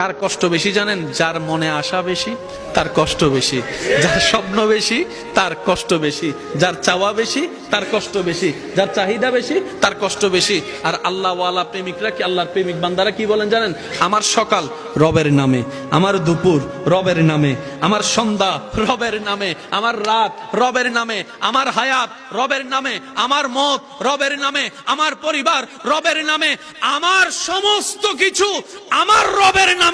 কার কষ্ট বেশি জানেন, যার মনে আশা বেশি, তার কষ্ট বেশি। যার স্বপ্ন বেশি, তার কষ্ট বেশি। যার চাওয়া বেশি, তার কষ্ট বেশি। যার চাহিদা বেশি, তার কষ্ট বেশি। আর আল্লাহ ওয়ালা প্রেমিকরা কি আল্লাহর প্রেমিক বান্দারা কি বলেন জানেন? আমার সকাল রবের নামে, আমার দুপুর রবের নামে, আমার সন্ধ্যা রবের নামে, আমার রাত রবের নামে, আমার হায়াত রবের নামে, আমার মত রবের নামে, আমার পরিবার রবের নামে, আমার সমস্ত কিছু আমার রবের নামে।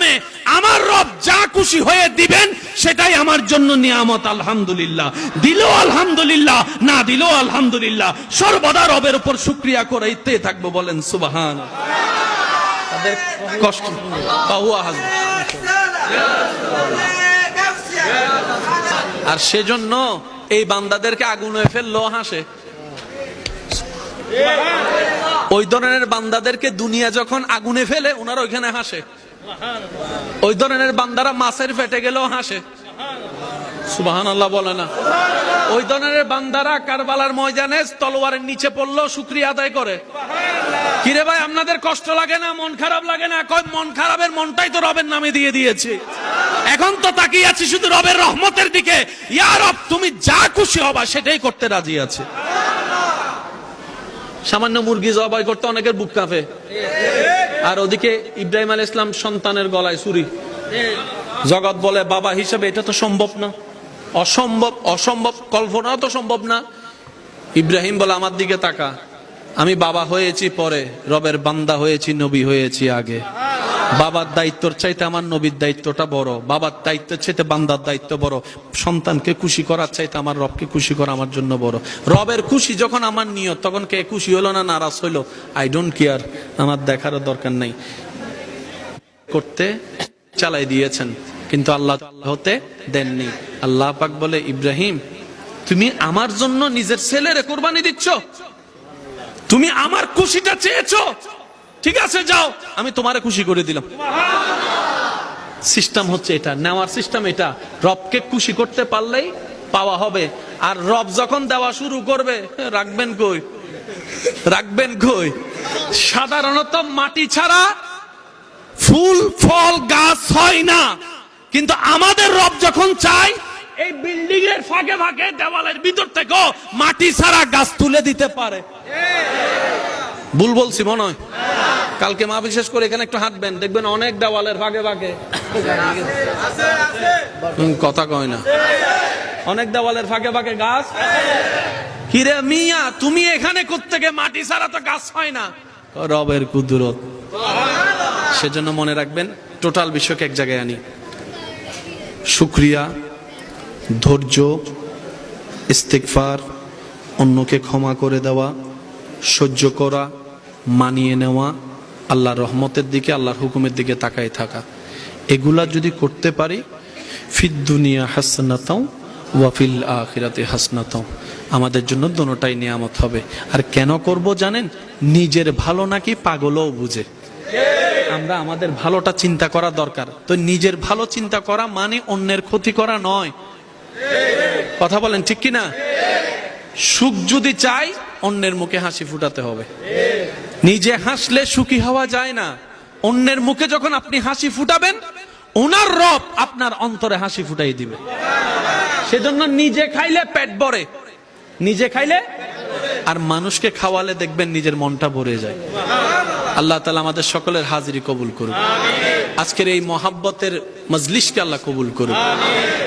আমার রব যা খুশি হয়ে দিবেন, সেটাই আমার জন্য নিয়ামত, আলহামদুলিল্লাহ। দিলেও আলহামদুলিল্লাহ, না দিলেও আলহামদুলিল্লাহ। সর্বদা রবের উপর শুক্রিয়া করাইতে থাকব বলেন, সুবাহান কষ্ট। আর সেজন্য এই বান্দাদেরকে আগুনে ফেলল, হাসে। ওই ধরনের বান্দাদেরকে দুনিয়া যখন আগুনে ফেলে, ওনারা ওইখানে হাসে। ওই ধরনের বান্দারা মাছের ফেটে গেলেও হাসে। সুবাহান আল্লাহ বলে না। ওই ধরনের বান্দারা কারবালার ময়দানে তলোয়ারের নিচে পড়ল শুক্রিয়া আদায় করে। কিরে ভাই, আপনাদের কষ্ট লাগে না, মন খারাপ লাগে না? কয়, মন খারাপের মনটাই তো রবের নামে দিয়ে দিয়েছি। এখন তো তাকিয়ে আছি শুধু রবের রহমতের দিকে। ইয়া রব, তুমি যা খুশি হবা সেটাই করতে রাজি আছে। সামান্য মুরগি জবাই করতে অনেকের বুক কাঁপে। আর ওদিকে ইব্রাহিম আল ইসলাম সন্তানের গলায় ছুরি জগৎ বলে বাবা হিসেবে এটা তো সম্ভব না। অসম্ভব অসম্ভব কল্পনাও তো সম্ভব না। ইব্রাহিম বলে, আমার দিকে তাকা। আমি বাবা হয়েছি পরে, রবের বান্দা হয়েছি, নবী হয়েছি আগে। বাবার দায়িত্বর চাইতে আমার নবীর দায়িত্বটা বড়। বাবার দায়িত্বের চাইতে বান্দার দায়িত্ব বড়। সন্তানকে খুশি করার চাইতে আমার রবকে খুশি করা আমার জন্য বড়। রবের খুশি যখন আমার নিয়ত, তখন কে খুশি হলো না নারাজ হইল আই ডোন্ট কেয়ার আমার দেখারও দরকার নাই। করতে চালাই দিয়েছেন, কিন্তু আল্লাহ হতে দেননি। আল্লাহ পাক বলে, ইব্রাহিম, তুমি আমার জন্য নিজের ছেলেরে কোরবানি দিচ্ছ? তুমি আমার খুশিটা চেয়েছো? ঠিক আছে, যাও। আমি তোমারে খুশি করে দিলাম। সিস্টেম হচ্ছে এটা। নেওয়ার সিস্টেম এটা। রবকে খুশি করতে পারলেই পাওয়া হবে। আর রব যখন দেওয়া শুরু করবে, রাখবেন কই? রাখবেন কই? সাধারণত মাটি ছাড়া ফুল, ফল, গাছ হয় না। কিন্তু আমাদের রব যখন চাই এই বিল্ডিং এর ফাঁকে ফাঁকে দেওয়ালের ভিতর থেকে মাটি ছাড়া গাছ তুলে দিতে পারে। ভুল বলছি মনে হয়। কালকে মা বিশেষ করে এখানে একটু হাঁটবেন। দেখবেন অনেক দেওয়ালের ফাঁকে হুম, কথা কয় না। অনেক দেওয়ালের ফাঁকে ফাঁকে গাছ। কিরে মিয়া তুমি এখানে কোত্থেকে? মাটি ছাড়া তো গাছ হয় না। রবের কুদরত। সেজন্য মনে রাখবেন টোটাল বিশ্বকে এক জায়গায় আনি। শুক্রিয়া ধৈর্য ইস্তেকফার অন্যকে ক্ষমা করে দেওয়া সহ্য করা মানিয়ে নেওয়া, আল্লাহর রহমতের দিকে, আল্লাহর হুকুমের দিকে তাকায় থাকা। এগুলা যদি করতে পারি, ফিদ দুনিয়া হাসনাতাও ওয়াফিল আখিরাতে হাসনাতাও। আমাদের জন্য দোনোটাই নিয়ামত হবে। আর কেন করব জানেন? নিজের ভালো নাকি পাগলও বুঝে। আমরা আমাদের ভালোটা চিন্তা করা দরকার। তো নিজের ভালো চিন্তা করা মানে অন্যের ক্ষতি করা নয়। কথা বলেন ঠিক কি না সুখ যদি চাই, অন্যের মুখে হাসি ফুটাতে হবে। নিজে হাসলে সুখী হওয়া যায় না। অন্যের মুখে যখন আপনি হাসি ফুটাবেন, ওনার রব আপনার অন্তরে হাসি ফুটাই দিবে। সেজন্য নিজে খাইলে পেট ভরে। নিজে খাইলে আর মানুষকে খাওয়ালে দেখবেন নিজের মনটা ভরে যায়। আল্লাহ তালা আমাদের সকলের হাজিরি কবুল করুন আজকের এই মহাব্বতের মজলিসকে আল্লাহ কবুল করুন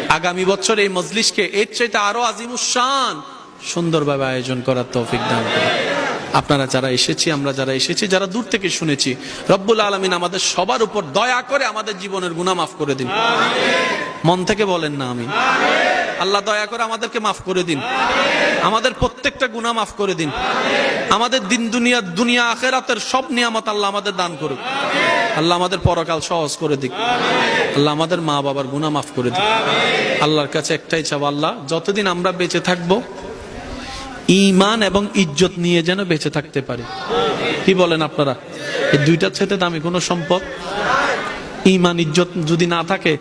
আগামী বছর এই মজলিসকে এর চাইতে আরও আজিমুসান সুন্দরভাবে আয়োজন করার তৌফিক দান করুন আপনারা যারা এসেছি আমরা যারা এসেছি যারা দূর থেকে শুনেছি রব্বুল আলমিন আমাদের সবার উপর দয়া করে আমাদের জীবনের গুণা মাফ করে দিন। মন থেকে বলেন না আমি আল্লাহ দয়া করে আমাদেরকে মাফ করে দিন। আমাদের প্রত্যেকটা গুনাহ মাফ করে দিন। আমাদের দিন দুনিয়া দুনিয়া আখেরাতের সব নিয়ামত আল্লাহ আমাদের দান করুক। আল্লাহ আমাদের পরকাল সহজ করে দিক। আল্লাহ আমাদের মা বাবার গুনাহ মাফ করে দিক। আল্লাহর কাছে একটাই চাও আল্লাহ যতদিন আমরা বেঁচে থাকব ইমান এবং ইজ্জত নিয়ে যেন বেঁচে থাকতে পারে। কি বলেন আপনারা? এই দুইটার সাথে দামি কোনো সম্পদ? ইমান ইজ্জত যদি না থাকে